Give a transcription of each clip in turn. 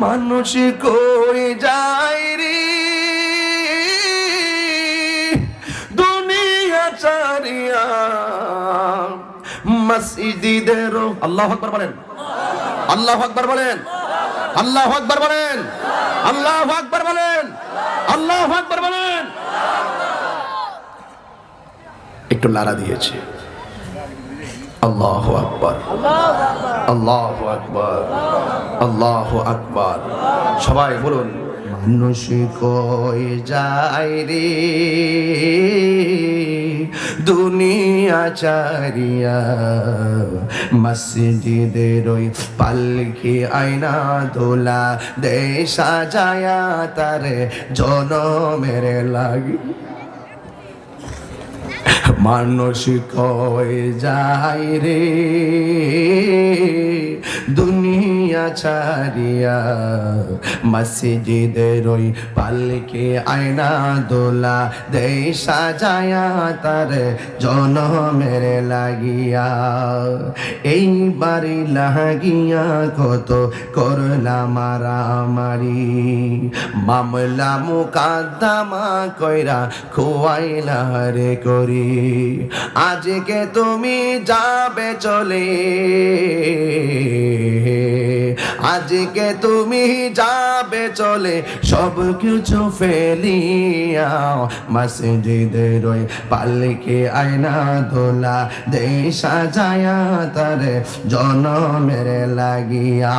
মানুষ কই যায় রে? দুনিয়া চারিয়া মসজিদের আল্লাহ আকবার বলেন। আল্লাহ আকবার বলেন। আল্লাহ আকবার বলেন। আল্লাহ আকবার বলেন। আল্লাহ আকবার বলেন। একটু লারা দিয়েছে। আল্লাহ আকবার। আল্লাহ আকবার। আল্লাহ আকবার। সবাই বলুন, মানুষ কই যায় রে? দুনিয়া চারিয়া, মসজিদের ওই পালকি আয়না দোলা দে সাজায়া তার জনমের লাগি। মানুষ কয় যায় রে? দুনিয়া ছাড়িয়া মসজিদের ওই পালকে আয়না দোলা দে সাজায়া তার জনমের লাগিয়া। এই বাড়ি লাগিয়া কত করলা মারামারি মামলা মুকাদ্দামা কইরা খোয়াইলা রে করি। আজকে তুমি যাবে চলে। আজকে তুমি যাবে চলে, সব কিছু ফেলিয়া মসজিদের ওই পালকে আয়না দোলা দে সাজায়া তার জনমের লাগিয়া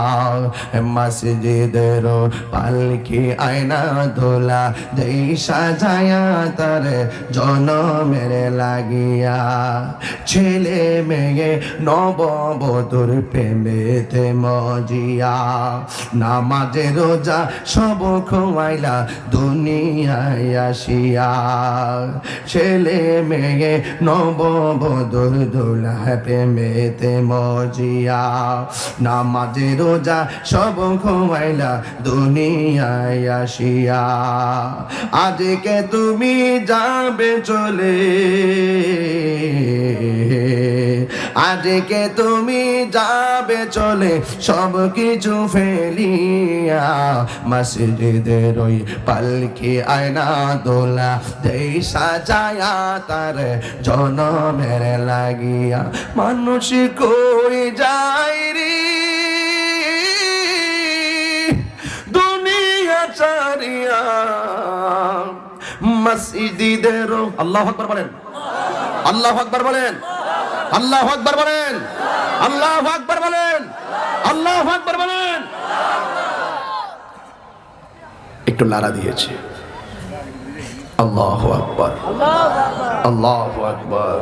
মসজিদের পালকি আয়না দোলা দে সাজায়া তার জনমের লাগিয়া। ছেলে মেয়ে নববধুর প্রেমেতে মজিয়া নামাজে রোজা সব খোয়াইলা, দুনিয়ায় আসিয়া। ছেলে মেয়ে নববধুর দোলা প্রেমেতে মজিয়া। নামাজে রোজা সব খোয়াইলা, দুনিয়ায় আসিয়া। আজকে তুমি যাবে চলে। আজকে তুমি যাবে চলে, সব কিছু ফেলিয়া মসজিদের ওই পালকি আয়না দোলা দেই সাজায়া তার জনমের লাগিয়া। মানুষ কই যায় রে? দুনিয়া চারিয়া মসজিদের আল্লাহ আকবার বলেন। আল্লাহ আকবার বলেন। আল্লাহ আকবার বলেন। আল্লাহ আকবার বলেন। আল্লাহ আকবার বলেন। একটু নাড়া দিয়েছে। আল্লাহ আকবর। আল্লাহ আকবর।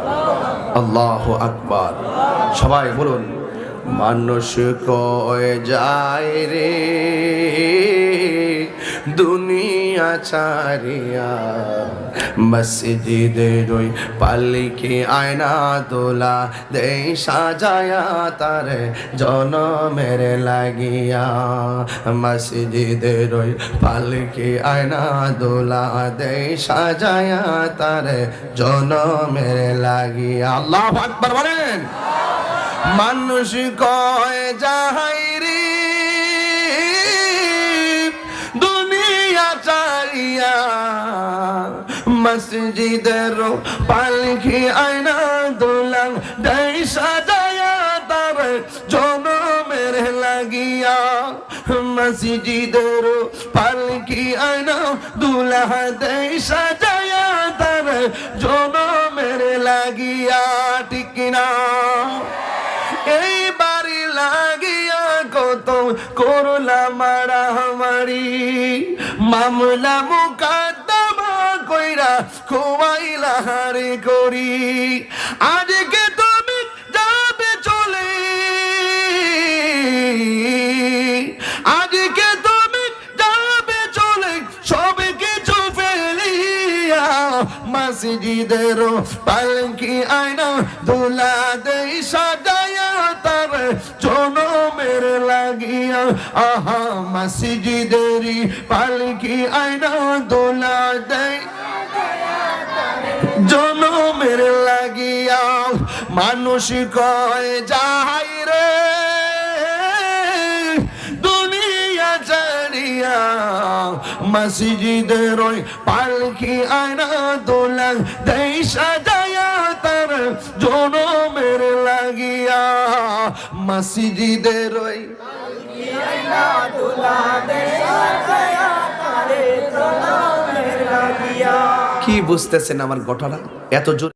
আল্লাহ আকবর। সবাই বলুন মানুষ কয় যায় রে, দুনিয়া ছাড়িয়া মসজিদের ওই পালিকে আয়না দোলা দে সাজায়া তার জনমের লাগিয়া মসজিদের ওই পালিকে আয়না দোলা দে সাজায়া তার জনমের লাগিয়া। আল্লাহ বলেন। মানুষ কয়, যাহাই রে, দুনিয়া চারিয়া মসজিদের পালকি আয়না দোলাং দেই সাজায়া তার জনমের লাগিয়া মসজিদের পালকি আয়না দুলা দেই সাজায়া তার জনমের লাগিয়া, ঠিক না লাগিয়া কত করলা মারামারি। মামলা মুকাদ্দমা কইরা খোয়াইলা হারে করি। আজকে তুমি যাবে চলে। আজকে তুমি যাবে চলে, সব কিছু ফেলিয়া মসজিদের পালকি আয়না দোলা দেই তার জনমের লাগিয়া, আহা মসজিদের পালকি আয়না দোলা দেই জনমের লাগিয়া মানুষ কয় যাই রে, দুনিয়া যায় মসজিদের পালকি আয়না দোলা সাজায়া তার জনমের লাগিয়া মসজিদের ওই কি বুঝতেছেন আমার ঘটনা? এত জোর